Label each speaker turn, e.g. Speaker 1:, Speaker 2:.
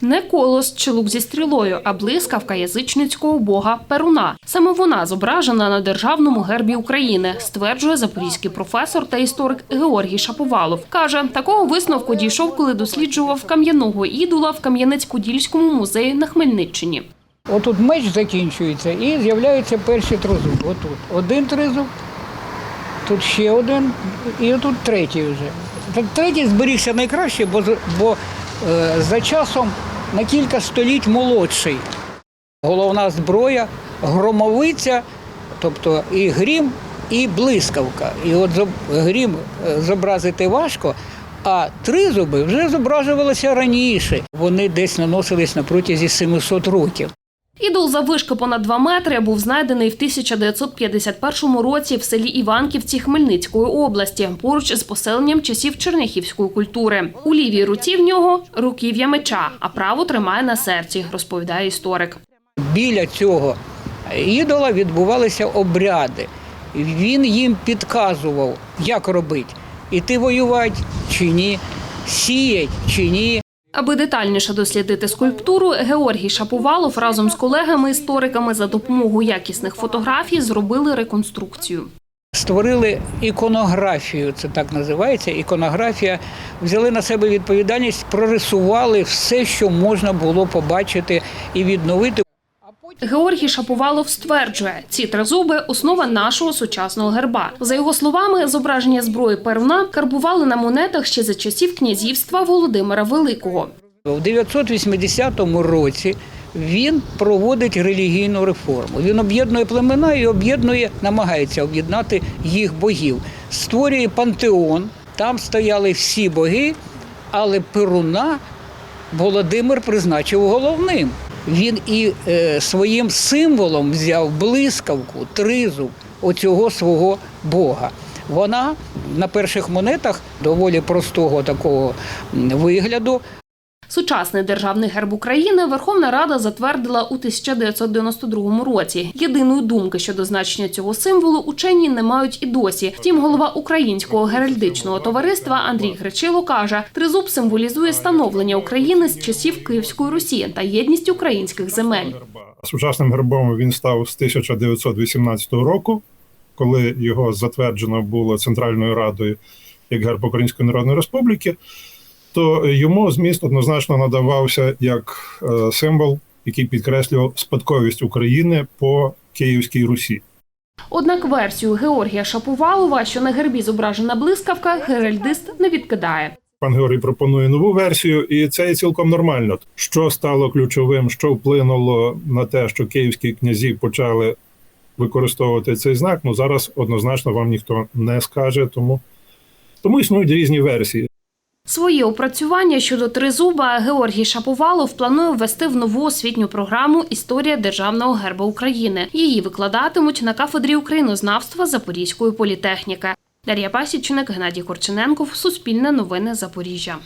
Speaker 1: Не колос чи лук зі стрілою, а блискавка язичницького бога Перуна. Саме вона зображена на державному гербі України, стверджує запорізький професор та історик Георгій Шаповалов. Каже, такого висновку дійшов, коли досліджував кам'яного ідола в Кам'янець-Подільському музеї на Хмельниччині.
Speaker 2: Отут меч закінчується і з'являються перші тризуб. Отут один тризуб, тут ще один, і отут третій вже. Так третій зберігся найкраще, бо, бо за часом на кілька століть молодший. Головна зброя, громовиця, тобто і грім, і блискавка. І от грім е, зобразити важко, а тризуби вже зображувалися раніше. Вони десь наносились на протязі 700 років.
Speaker 1: Ідол заввишки понад 2 метри був знайдений в 1951 році в селі Іванківці Хмельницької області, поруч з поселенням часів черняхівської культури. У лівій руці в нього руків'я меча, а праву тримає на серці, розповідає історик.
Speaker 2: біля цього ідола відбувалися обряди. Він їм підказував, як робити. Іти воювати чи ні, сіять чи ні.
Speaker 1: Аби детальніше дослідити скульптуру, Георгій Шапувалов разом з колегами-істориками за допомогою якісних фотографій зробили реконструкцію.
Speaker 2: Створили іконографію, це так називається. Іконографія взяли на себе відповідальність, прорисували все, що можна було побачити і відновити.
Speaker 1: Георгій Шаповалов стверджує, ці тризуби – основа нашого сучасного герба. За його словами, зображення зброї Перуна карбували на монетах ще за часів князівства Володимира Великого.
Speaker 2: У 980 році він проводить релігійну реформу. Він об'єднує племена і об'єднує, намагається об'єднати їх богів. Створює пантеон. Там стояли всі боги, але Перуна Володимир призначив головним. Він і е, своїм символом взяв блискавку, тризуб оцього свого Бога. Вона на перших монетах доволі простого такого вигляду.
Speaker 1: Сучасний державний герб України Верховна Рада затвердила у 1992 році. Єдиної думки щодо значення цього символу учені не мають і досі. Втім, голова українського геральдичного товариства Андрій Гречило каже, тризуб символізує становлення України з часів Київської Русі та єдність українських земель.
Speaker 3: Сучасним гербом він став з 1918 року, коли його затверджено було Центральною Радою як герб Української Народної Республіки, то йому зміст однозначно надавався як е, символ, який підкреслював спадковість України по Київській Русі.
Speaker 1: Однак версію Георгія Шаповалова, що на гербі зображена блискавка, геральдист не відкидає.
Speaker 3: Пан Георгій пропонує нову версію, і це є цілком нормально. Що стало ключовим, що вплинуло на те, що київські князі почали використовувати цей знак. Ну зараз однозначно вам ніхто не скаже, тому, тому існують різні версії.
Speaker 1: Свої опрацювання щодо тризуба Георгій Шаповалов планує ввести в нову освітню програму Історія державного герба України. Її викладатимуть на кафедрі українознавства Запорізької політехніки. Дар'я Пасічник, Геннадій Корчененков, Суспільне новини Запоріжжя.